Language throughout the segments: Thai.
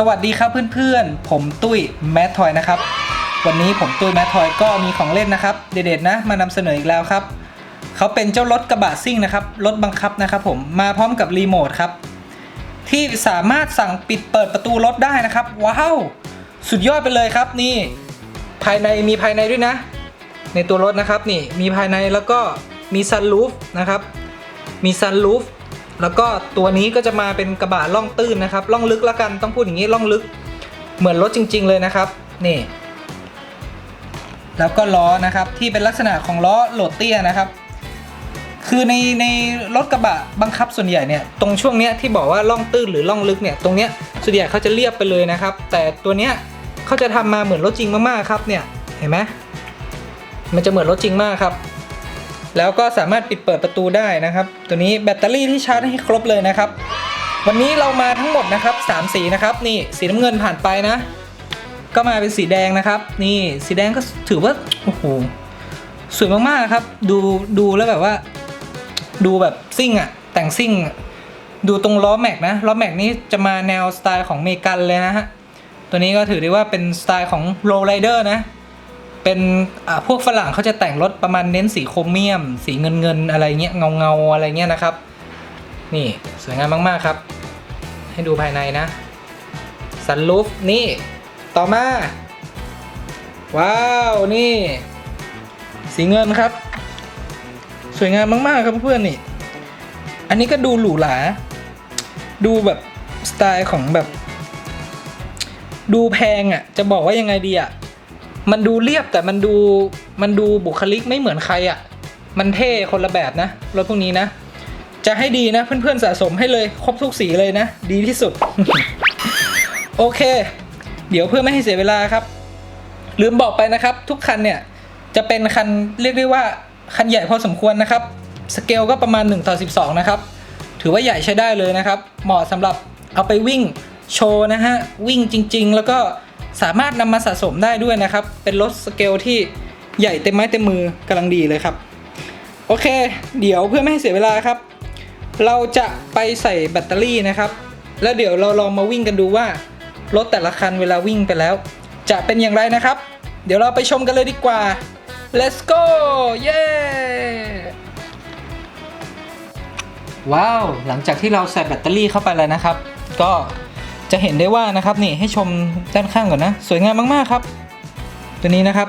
สวัสดีครับเพื่อนๆ ผมตุ้ยแมททอยนะครับ วันนี้ผมตุ้ยแมททอยก็มีของเล่นนะครับ เด็ดๆนะ มานำเสนออีกแล้วครับ เขาเป็นเจ้ารถกระบะซิ่งนะครับ รถบังคับนะครับผม มาพร้อมกับรีโมทครับ ที่สามารถสั่งปิดเปิดประตูรถได้นะครับ ว้าว สุดยอดไปเลยครับนี่ ภายในมีภายในด้วยนะ ในตัวรถนะครับนี่ มีภายในแล้วก็มีซันรูฟนะครับ มีซันรูฟ แล้วก็ตัวนี้ก็จะมาเป็นกระบะล่องตื้นนะครับล่องลึกแล้วกันต้องพูดอย่างนี้ล่องลึก เหมือนรถจริง ๆ เลยนะครับนี่แล้วก็ล้อนะครับที่เป็นลักษณะของล้อโหลดเตี้ยนะครับ คือในในรถกระบะบังคับส่วนใหญ่เนี่ยตรงช่วงเนี้ยที่บอกว่าล่องตื้นหรือล่องลึกเนี่ยตรงเนี้ยส่วนใหญ่เขาจะเรียบไปเลยนะครับ แต่ตัวเนี้ยเขาจะทำมาเหมือนรถจริงมากๆครับเนี่ยเห็นไหมมันจะเหมือนรถจริงมากครับ แล้วก็สามารถปิดเปิดประตูได้นะครับ ตัวนี้แบตเตอรี่ที่ชาร์จให้ครบเลยนะครับ วันนี้เรามาทั้งหมดนะครับ3สีนะครับนี่สีน้ำเงินผ่านไปนะ ก็มาเป็นสีแดงนะครับ นี่สีแดงก็ถือว่าโอ้โหสวยมากๆครับ ดูดูแล้วแบบว่า ดูแบบซิ่งอะแต่งซิ่งดูตรงล้อแม็กนะล้อแม็กนี้จะมาแนวสไตล์ของเมกันเลยนะฮะตัวนี้ก็ถือได้ว่าเป็นสไตล์ของโรลไรเดอร์นะ เป็นพวกฝรั่งเขาจะแต่งรถประมาณเน้นสีโครเมียม สีเงินเงินอะไรเงี้ยเงาเงาอะไรเงี้ยนะครับ นี่สวยงามมากๆครับ ให้ดูภายในนะสันลูฟนี่ต่อมา ว้าวนี่ สีเงินครับ สวยงามมาก ๆ ครับเพื่อนๆนี่ อันนี้ก็ดูหรูหรา ดูแบบสไตล์ของแบบ ดูแพงอะ่ะ จะบอกว่ายังไงดีอะ่ะ มันดูเรียบแต่มันดูมันดูบุคลิกไม่เหมือนใครอะ่ะ มันเท่คนละแบบนะรถพวกนี้นะ จะให้ดีนะเพื่อนๆสะสมให้เลยครบทุกสีเลยนะ ดีที่สุด โอเค เดี๋ยวเพื่อไม่ให้เสียเวลาครับ ลืมบอกไปนะครับ ทุกคันเนี่ยจะเป็นคันเรียกได้ว่าคันใหญ่พอสมควรนะครับ สเกลก็ประมาณ1ต่อ12 นะครับ ถือว่าใหญ่ใช้ได้เลยนะครับ เหมาะสำหรับเอาไปวิ่งโชว์นะฮะ วิ่งจริง ๆ แล้วก็ สามารถนำมาสะสมได้ด้วยนะครับ เป็นรถสเกลที่ใหญ่เต็มไม้เต็มมือกำลังดีเลยครับ โอเค เดี๋ยวเพื่อไม่ให้เสียเวลาครับ เราจะไปใส่แบตเตอรี่นะครับ แล้วเดี๋ยวเราลองมาวิ่งกันดูว่า รถแต่ละคันเวลาวิ่งไปแล้ว จะเป็นอย่างไรนะครับ เดี๋ยวเราไปชมกันเลยดีกว่า let's go เย้ว้าว หลังจากที่เราใส่แบตเตอรี่เข้าไปแล้วนะครับ ก็ จะเห็นได้ว่านะครับนี่ให้ชมด้านข้างก่อนนะ สวยงามมากๆครับ ตัวนี้นะครับ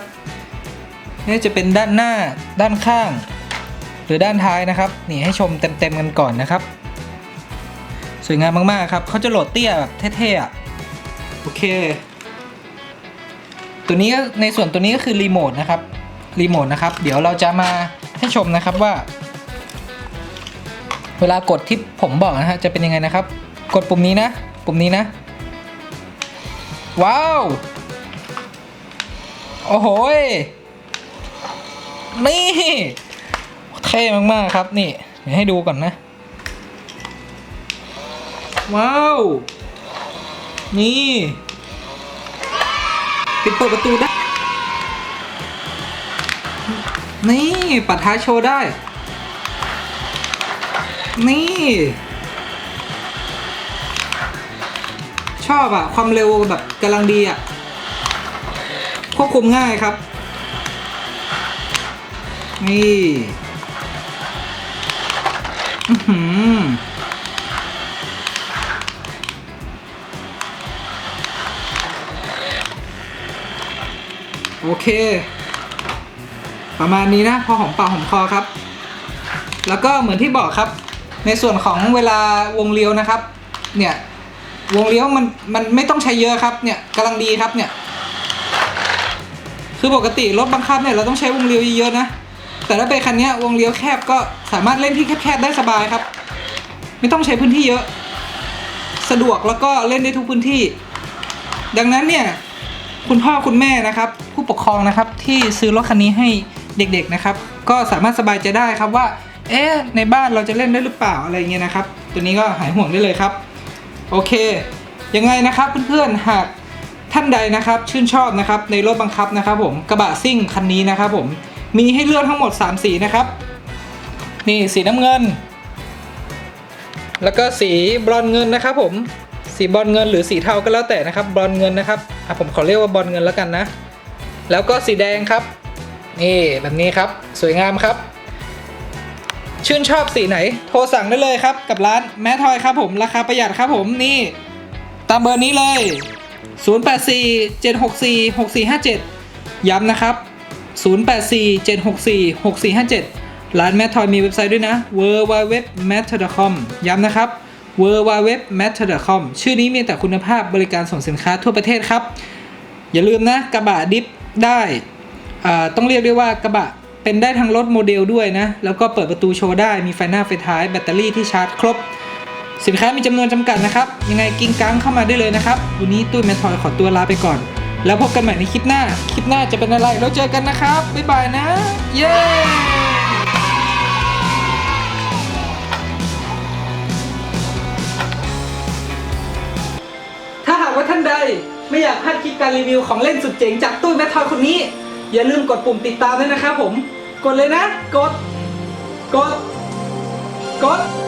นี่จะเป็นด้านหน้าด้านข้าง หรือด้านท้ายนะครับ นี่ให้ชมเต็มๆกันก่อนนะครับ สวยงามมากๆครับเขาจะโหลดเตี้ยแบบเท่ๆอะโอเค ตัวนี้ในส่วนตัวนี้ก็คือรีโมทนะครับรีโมทนะครับ เดี๋ยวเราจะมาให้ชมนะครับว่า เวลากดที่ผมบอกนะฮะจะเป็นยังไงนะครับ กดปุ่มนี้นะ ปุ่มนี้นะ ว้าว โอ้โหยนี่ เท่มาก ๆ ครับนี่ เดี๋ยวให้ดูก่อนนะ ว้าว นี่ปิดเปิดประตูได้ นี่ ปัดท้ายโชว์ได้ นี่ ชอบอะความเร็วแบบกำลังดีอะควบคุมง่ายครับ นี่โอเค ประมาณนี้นะ พอหอมปากหอมคอครับ แล้วก็เหมือนที่บอกครับ ในส่วนของเวลาวงเลี้ยวนะครับ เนี่ย วงเลี้ยวมันมันไม่ต้องใช้เยอะครับเนี่ยกำลังดีครับเนี่ยคือปกติรถบังคับเนี่ยเราต้องใช้วงเลี้ยวเยอะๆนะแต่ถ้าเป็นคันนี้วงเลี้ยวแคบก็สามารถเล่นที่แคบๆได้สบายครับ ไม่ต้องใช้พื้นที่เยอะ สะดวกแล้วก็เล่นได้ทุกพื้นที่ ดังนั้นเนี่ยคุณพ่อคุณแม่นะครับ ผู้ปกครองนะครับที่ซื้อรถคันนี้ให้เด็กๆนะครับ ก็สามารถสบายใจได้ครับว่า เอ๊ะในบ้านเราจะเล่นได้หรือเปล่าอะไรเงี้ยนะครับ ตัวนี้ก็หายห่วงได้เลยครับ โอเค ยังไงนะครับเพื่อนๆหากท่านใดนะครับชื่นชอบนะครับในรถบังคับนะครับ ผมกระบะซิ่งคันนี้นะครับ ผมมีให้เลือกทั้งหมด 3 สีนะครับ นี่สีน้ำเงิน แล้วก็สีบรอนเงินนะครับ ผมสีบอลเงินหรือสีเทาก็แล้วแต่นะครับ บอลเงินนะครับอะผมขอเรียกว่าบอลเงินแล้วกันนะ แล้วก็สีแดงครับ นี่แบบนี้ครับ สวยงามครับ ชื่นชอบสีไหน โทรสั่งได้เลยครับ กับร้านแมททอยครับผมราคาประหยัดครับผมนี่ ตามเบอร์นี้เลย 084 764 6457 ย้ำนะครับ 084 764 6457 ร้านแมททอยมีเว็บไซต์ด้วยนะ w w w m a t t e r c o m ย้ำนะครับ w w w m a t t e r c o m ชื่อนี้มีแต่คุณภาพบริการส่งสินค้าทั่วประเทศครับ อย่าลืมนะกระบะดิฟได้ต้องเรียกได้ว่ากระบะ เป็นได้ทั้งรถโมเดลด้วยนะ แล้วก็เปิดประตูโชว์ได้มีไฟหน้าไฟท้ายแบตเตอรี่ที่ชาร์จครบ สินค้ามีจำนวนจำกัดนะครับ ยังไงกิ้งกังเข้ามาได้เลยนะครับวันนี้ตุ้ยแมททอยขอตัวลาไปก่อน แล้วพบกันใหม่ในคลิปหน้า คลิปหน้าจะเป็นอะไรแล้วเจอกันนะครับ บ๊ายบายนะ เย้ถ้าหากว่าท่านใดไม่อยากพลาดคลิปการรีวิวของเล่นสุดเจ๋งจากตุ้แมททอยคนนี้ อย่าลืมกดปุ่มติดตามด้วยนะครับผม กดเลยนะ กด กด กด